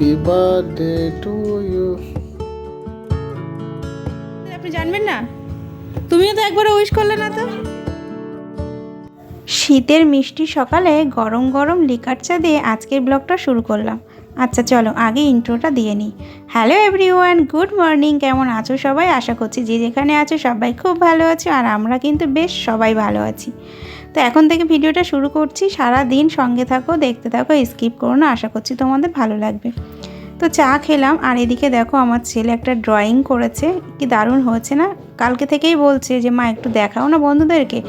Happy birthday to you আপনি জানবেন না? তুমিও তো একবার উইশ করলে না তো। শীতের মিষ্টি সকালে গরম গরম লিকার চা দিয়ে আজকের ব্লগটা শুরু করলাম। আচ্ছা চলো আগে ইন্ট্রোটা দিয়ে নিই। হ্যালো এভরিওয়ান গুড মর্নিং কেমন আছো সবাই? আশা করছি যে যেখানে আছো সবাই খুব ভালো আছো আর আমরা কিন্তু বেশ সবাই ভালো আছি। তো এখন থেকে ভিডিওটা শুরু করছি। সারা দিন সঙ্গে থাকো, দেখতে থাকো স্কিপ করো না। আশা করছি তোমাদের ভালো লাগবে। তো চা খেলাম, আর এদিকে দেখো আমার ছেলে একটা ড্রয়িং করেছে। কি দারুণ হয়েছে না? কালকে থেকেই বলছে যে, মা, একটু দেখাও না বন্ধুদেরকে?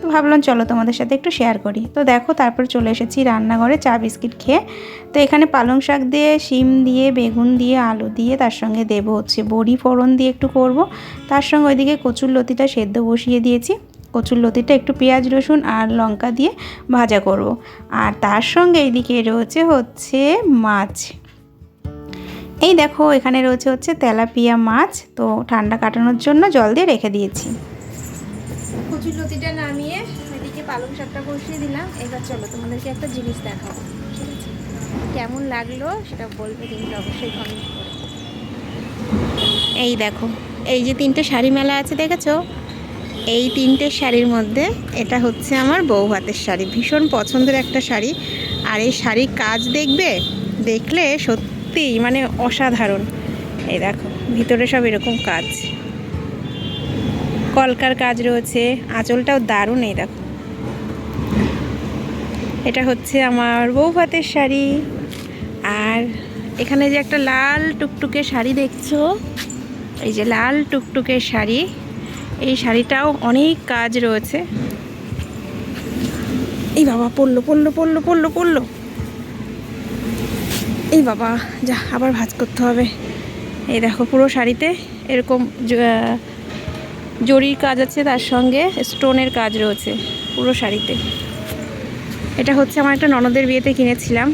তো ভাবলাম, চলো তোমাদের সাথে একটু শেয়ার করি। তো দেখো, তারপর চলে এসেছি রান্নাঘরে চা বিস্কিট খেয়ে। তো এখানে পালং শাক দিয়ে, শিম দিয়ে, বেগুন দিয়ে, আলু দিয়ে, তার সঙ্গে দেব হচ্ছে বড়ি ফোড়ন দিয়ে একটু করব। তার সঙ্গে ওইদিকে কচুর লতিটা সেদ্ধ বসিয়ে দিয়েছি। কচুর লতিটা একটু পেঁয়াজ রসুন আর লঙ্কা দিয়ে ভাজা করব। আর তার সঙ্গে এইদিকে রয়েছে হচ্ছে মাছ। এই দেখো এখানে রয়েছে হচ্ছে তেলাপিয়া মাছ। তো ঠান্ডা কাটানোর জন্য জল দিয়ে রেখে দিয়েছি। কচুর লতিটা নামিয়ে এদিকে পালং শাকটা বসিয়ে দিলাম। এবার চলো তোমাদেরকে একটা জিনিস দেখাবো। ঠিক আছে? কেমন লাগল সেটা বলবে কিন্তু অবশ্যই কমেন্ট করে। এই দেখো এই যে তিনটে শাড়ি মেলা আছে দেখেছ? এই তিনটে শাড়ির মধ্যে এটা হচ্ছে আমার বউ হাতের শাড়ি। ভীষণ পছন্দের একটা শাড়ি। আর এই শাড়ির কাজ দেখবে? দেখলে সত্যি মানে অসাধারণ। এই দেখো, ভিতরে সব এরকম কাজ। কলকার কাজ রয়েছে। আঁচলটাও দারুণ এই দেখো। এটা হচ্ছে আমার বউ ভাতের শাড়ি। আর এখানে যে একটা লাল টুকটুকে শাড়ি দেখছ? এই যে লাল টুকটুকে শাড়ি। এই শাড়িটাও অনেক কাজ রয়েছে। এই বাবা, পড়ল পড়ল পড়ল পড়ল পড়ল। এই বাবা, যা, আবার ভাজ করতে হবে। এই দেখো, পুরো শাড়িতে এরকম জরির কাজ আছে, তার সঙ্গে স্টোনের কাজ রয়েছে পুরো শাড়িতে। এটা হচ্ছে আমার একটা ননদের বিয়েতে কিনেছিলাম।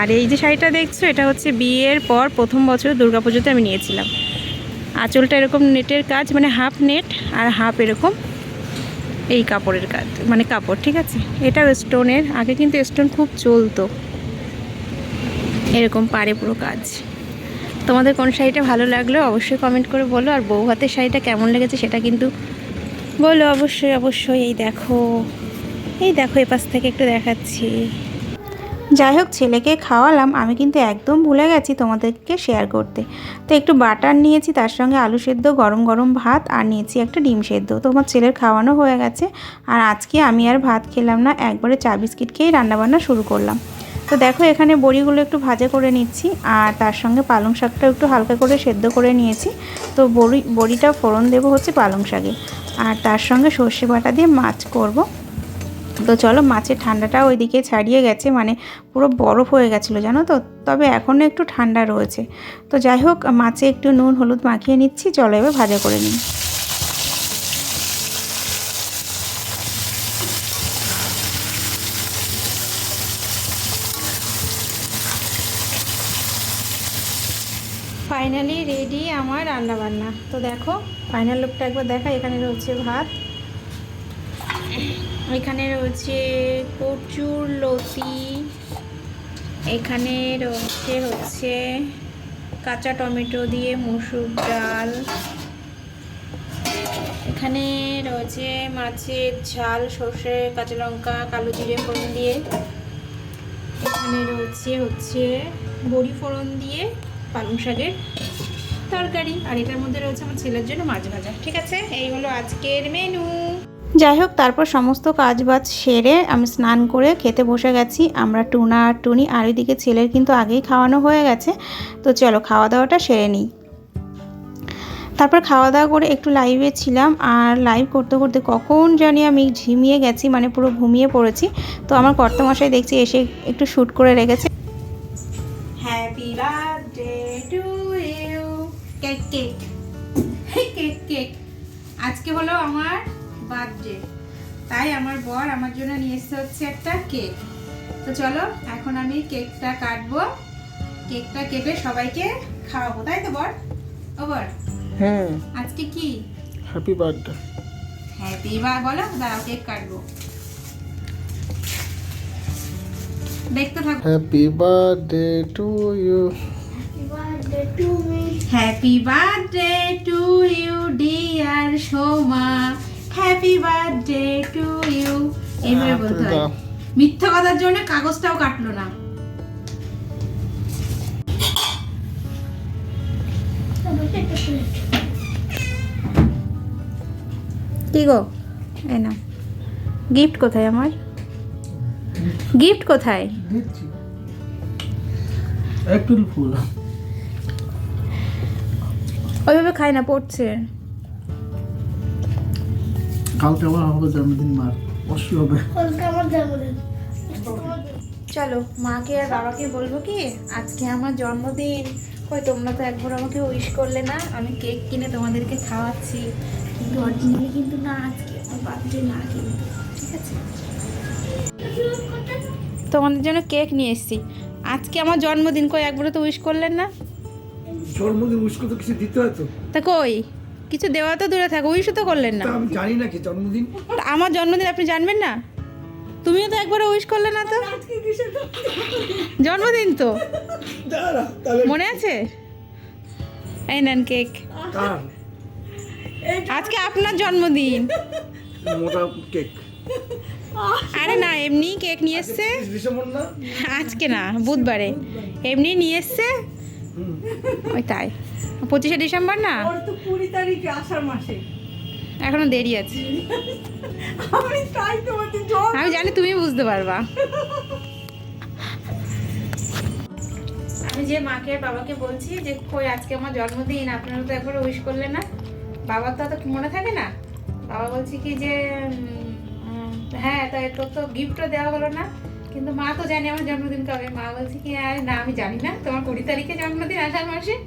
আর এই যে শাড়িটা দেখছ, এটা হচ্ছে বিয়ের পর প্রথম বছর দুর্গাপুজোতে আমি নিয়েছিলাম। আঁচলটা এরকম নেটের কাজ মানে হাফ নেট আর হাফ এরকম এই কাপড়ের কাজ মানে কাপড়, ঠিক আছে? এটাও স্টোনের, আগে কিন্তু স্টোন খুব চলতো। এরকম পারে পুরো কাজ। তোমাদের কোন শাড়িটা ভালো লাগল অবশ্যই কমেন্ট করে বলো, আর বউ হাতের শাড়িটা কেমন লেগেছে সেটা কিন্তু বলো অবশ্যই অবশ্যই। এই দেখো এই দেখো এপাশ থেকে একটু দেখাচ্ছি। যাই হোক, ছেলেকে খাওয়ালাম। আমি কিন্তু একদম ভুলে গেছি তোমাদেরকে শেয়ার করতে। তো একটু বাটার নিয়েছি, তার সঙ্গে আলু সেদ্ধ, গরম গরম ভাত, আর নিয়েছি একটা ডিম সেদ্ধ। তোমার ছেলের খাওয়ানো হয়ে গেছে। আর আজকে আমি আর ভাত খেলাম না, একবারে চা বিস্কিট খেয়েই রান্নাবান্না শুরু করলাম। তো দেখো, এখানে বড়িগুলো একটু ভাজা করে নিচ্ছি, আর তার সঙ্গে পালং শাকটা একটু হালকা করে সেদ্ধ করে নিয়েছি। তো বড়ি, বড়িটা ফোড়ন দেবো হচ্ছে পালং শাকে। আর তার সঙ্গে সর্ষে বাটা দিয়ে মাছ করব। তো চলো মাছের ঠান্ডাটা ওইদিকে ছাড়িয়ে গেছে মানে পুরো বরফ হয়ে গেছিল, জানো তো? তবে এখনও একটু ঠান্ডা রয়েছে। তো যাই হোক, মাছে একটু নুন, হলুদ মাখিয়ে নিচ্ছি, চলো এবার ভাজা করে নিই। ফাইনালি রেডি আমার রান্না বান্না তো দেখো ফাইনাল লুকটা একবার দেখা এখানে রয়েছে ভাত। এখানে রয়েছে কচুর লতি, এখানে রয়েছে হচ্ছে কাঁচা টমেটো দিয়ে মসুর ডাল, এখানে রয়েছে মাছের ঝাল, সর্ষে, কাঁচা লঙ্কা, কালো জিরে ফোড়ন দিয়ে, এখানে রয়েছে হচ্ছে বড়ি ফোড়ন দিয়ে পালং শাকের তরকারি, আর এটার মধ্যে রয়েছে আমার ছেলের জন্য মাছ ভাজা, ঠিক আছে? এই হলো আজকের মেনু যাই হোক তারপর সমস্ত কাজ বাজ সেরে আমি স্নান করে খেতে বসে গেছি। আমরা টুনা আর টুনি আর ওইদিকে ছেলের কিন্তু আগেই খাওয়ানো হয়ে গেছে। তো চলো খাওয়া দাওয়াটা সেরে নিই। তারপর খাওয়া দাওয়া করে একটু লাইভে ছিলাম আর লাইভ করতে করতে কখন জানি আমি ঝিমিয়ে গেছি মানে পুরো ঘুমিয়ে পড়েছি। তো আমার কর্তামশাই দেখছি এসে একটু শ্যুট করে রেখেছে। Happy birthday to you cake cake cake cake আজকে হলো আমার বার্থডে। তাই আমার বর আমার জন্য নিয়ে এসেছে হচ্ছে একটা কেক। তো চলো এখন আমি কেকটা কাটবো। কেকটা কেটে সবাইকে খাওয়াবো তাই তো বর? ও বর হ্যাঁ। আজকে কি? হ্যাপি বার্থডে হ্যাপি বা বলো দাঁড়াও কেক কাটবো। দেখতে থাকো। Happy birthday to you happy birthday to you dear Soma happy birthday to you এইভাবে বলতে হয়। মিথ্যা কথার জন্য কাগজটাও কাটলো না। কি গো? এই না গিফট কোথায় আমার? গিফট কোথায়? একটু ফুল। ওইভাবে খাই না পড়ছে। কালকে আবার হবে জন্মদিন মার অবশ্যই হবে। কালকে আমার জন্মদিন। চলো মাকে আর বাবাকে বলব কি আজকে আমার জন্মদিন। কই তোমরা তো একবার আমাকে উইশ করলে না? আমি কেক কিনে তোমাদেরকে খাওয়াচ্ছি। কিন্তু অরিজিনালি কিন্তু না আজকে আমার বার্থডে না কিন্তু ঠিক আছে? তোমাদের জন্য কেক নিয়ে এসেছি। আজকে আমার জন্মদিন কই একবারও তো উইশ করলেন না? জন্মদিন উস্কো তো কিছু দিতে হয় তো? তা কই? কিছু দেওয়া তো দূরে থাকো উইশও তো করলেন না। আমি জানি না কি জন্মদিন। আমার জন্মদিন আপনি জানবেন না? তুমিও তো একবার উইশ করলে না তো? জন্মদিন তো। মনে আছে? এই নেন কেক। আজকে আপনার জন্মদিন। মোটা কেক। আরে না এমনি কেক নিয়ে এসছে। আজকে না? বুধবারে। এমনি নিয়ে এসছে। ওই তাই। পঁচিশে ডিসেম্বর না? ওর তো কুড়ি তারিখে আষাঢ় মাসে। এখনও দেরি আছে। আমি তাই আমি জানি তুমি বুঝতে পারবা। আমি যে মাকে বাবাকে বলছি যে কই আজকে আমার জন্মদিন আপনারা তো একবার উইশ করলে না। বাবার তো অত মনে থাকে না। বাবা বলছি কি যে হ্যাঁ তাই তোর তো গিফটও দেওয়া হলো না। কিন্তু মা তো জানে আমার জন্মদিন কবে। মা বলছে কি, আরে না, আমি জানি না। তোমার কুড়ি তারিখে জন্মদিন আষাঢ় মাসে?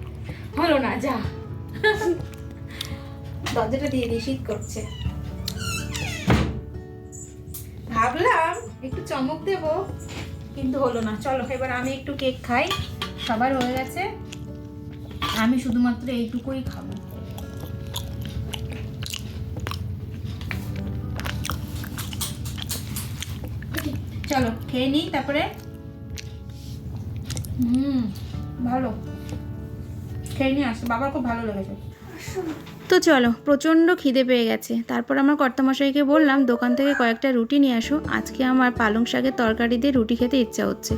হলো না, যা। দরজাটা দিয়ে দিই, শীত করছে। ভাবলাম একটু চমক দেব, কিন্তু হলো না। চলো, এবার আমি একটু কেক খাই। সবার হয়ে গেছে। আমি শুধুমাত্র এইটুকুই খাব। চলো, খেয়ে নিই তারপরে? হুম, ভালো। খেয়ে নিয়ে আসো, বাবার খুব ভালো লেগেছে। তো চলো, প্রচণ্ড খিদে পেয়ে গেছে। তারপর আমার কর্তামশাইকে বললাম, দোকান থেকে কয়েকটা রুটি নিয়ে আসো। আজকে আমার পালং শাকের তরকারি দিয়ে রুটি খেতে ইচ্ছা হচ্ছে।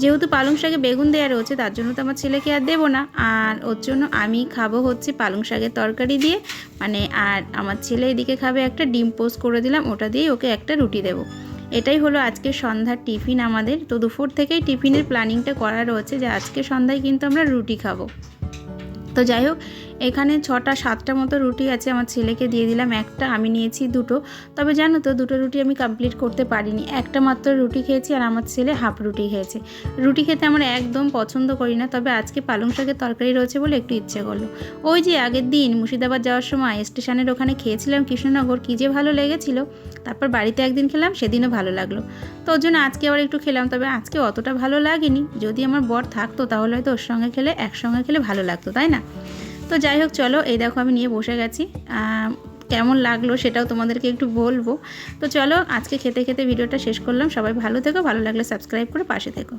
যেহেতু পালং শাকে বেগুন দেওয়া রয়েছে, তার জন্য তো আমার ছেলেকে আর দেবো না। আর ওর জন্য আমি খাব হচ্ছে পালং শাকের তরকারি দিয়ে। মানে আর আমার ছেলে এদিকে খাবে একটা ডিম পোস্ট করে দিলাম, ওটা দিয়ে ওকে একটা রুটি দেবো। এটাই হলো আজকে সন্ধ্যার টিফিন আমাদের। তো দুপুর থেকেই টিফিনের প্ল্যানিংটা করা রয়েছে যে আজকে সন্ধ্যায় কিন্তু আমরা রুটি খাব। তো যাই হোক এখানে ছটা, সাতটা মতো রুটি আছে আমার ছেলেকে দিয়ে দিলাম। একটা আমি নিয়েছি, দুটো। তবে জানো তো, দুটো রুটি আমি কমপ্লিট করতে পারিনি। একটা মাত্র রুটি খেয়েছি আর আমার ছেলে হাফ রুটি খেয়েছে। রুটি খেতে আমার একদম পছন্দ করি না, তবে আজকে পালং শাকের তরকারি রয়েছে বলে একটু ইচ্ছে করল। ওই যে আগের দিন মুর্শিদাবাদ যাওয়ার সময় স্টেশনের ওখানে খেয়েছিলাম কৃষ্ণনগর, কী যে ভালো লেগেছিল। তারপর বাড়িতে একদিন খেলাম, সেদিনও ভালো লাগল। তো ওর জন্য আজকে আবার একটু খেলাম, তবে আজকে অতটা ভালো লাগেনি। যদি আমার বর থাকতো তাহলে হয়তো ওর সঙ্গে খেলে, একসঙ্গে খেলে ভালো লাগতো, তাই না? তো যাই হোক, চলো, এই দেখো আমি নিয়ে বসে গেছি। কেমন লাগল সেটাও তোমাদেরকে একটু বলব। তো চলো, আজকে খেতে খেতে ভিডিওটা শেষ করলাম। সবাই ভালো থেকো, ভালো লাগলে সাবস্ক্রাইব করে পাশে থেকো।